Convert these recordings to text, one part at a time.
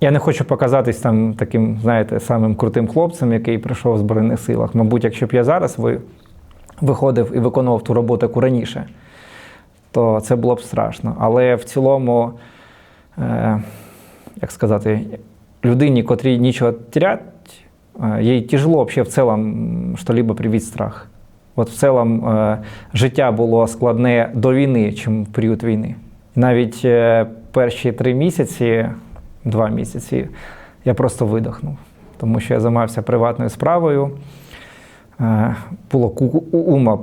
Я не хочу показатись там таким, знаєте, самим крутим хлопцем, який прийшов в Збройних силах. Мабуть, якщо б я зараз виходив і виконував ту роботу, яку раніше, то це було б страшно. Але в цілому, е, як сказати, людині, котрій нічого терять, е, їй тяжело вообще в цілому що-либо привити страх. От в цілому е, життя було складне до війни, чим в період війни. Навіть е, перші три місяці, два місяці, я просто видохнув, тому що я займався приватною справою. Е, Було у ума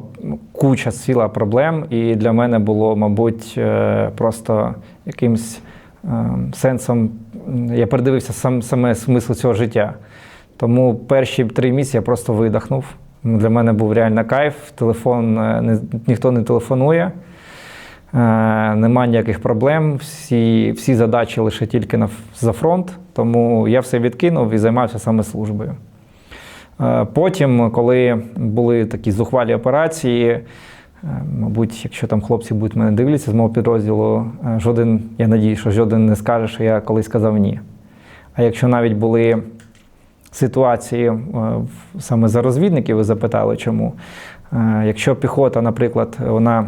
куча ціла проблем, і для мене було, мабуть, е, просто якимсь е, сенсом. Я передивився сам, саме смисл цього життя. Тому перші три місяці я просто видихнув. Для мене був реально кайф. Телефон ніхто не телефонує. Е, Нема ніяких проблем, всі, всі задачі лише тільки на, за фронт, тому я все відкинув і займався саме службою. Е, Потім, коли були такі зухвалі операції, е, мабуть, якщо там хлопці будуть мене дивитися з мого підрозділу, жоден, я надію, що жоден не скаже, що я колись сказав ні. А якщо навіть були ситуації саме за розвідників, ви запитали, чому. Якщо піхота, наприклад, вона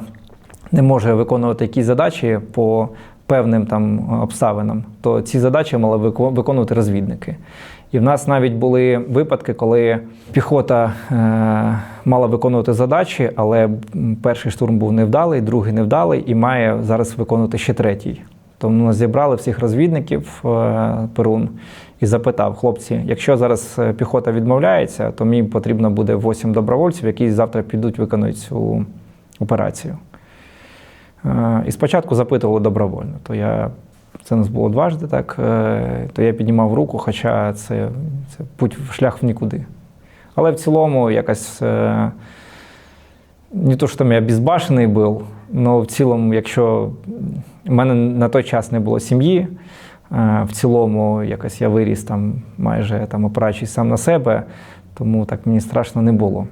не може виконувати якісь задачі по певним там обставинам, то ці задачі мали виконувати розвідники. І в нас навіть були випадки, коли піхота е, мала виконувати задачі, але перший штурм був невдалий, другий невдалий, і має зараз виконувати ще третій. Тому нас зібрали всіх розвідників е, Перун і запитав: хлопці, якщо зараз е, піхота відмовляється, то мені потрібно буде 8 добровольців, які завтра підуть виконують цю операцію. Е, І спочатку запитували добровольно. То я, це нас було дважди, так, е, то я піднімав руку, хоча це, це путь шлях в нікуди. Але в цілому якось е, не то, що там я безбашений був, але в цілому, якщо в мене на той час не було сім'ї, в цілому якось я виріс там майже там опираючись сам на себе, тому так мені страшно не було.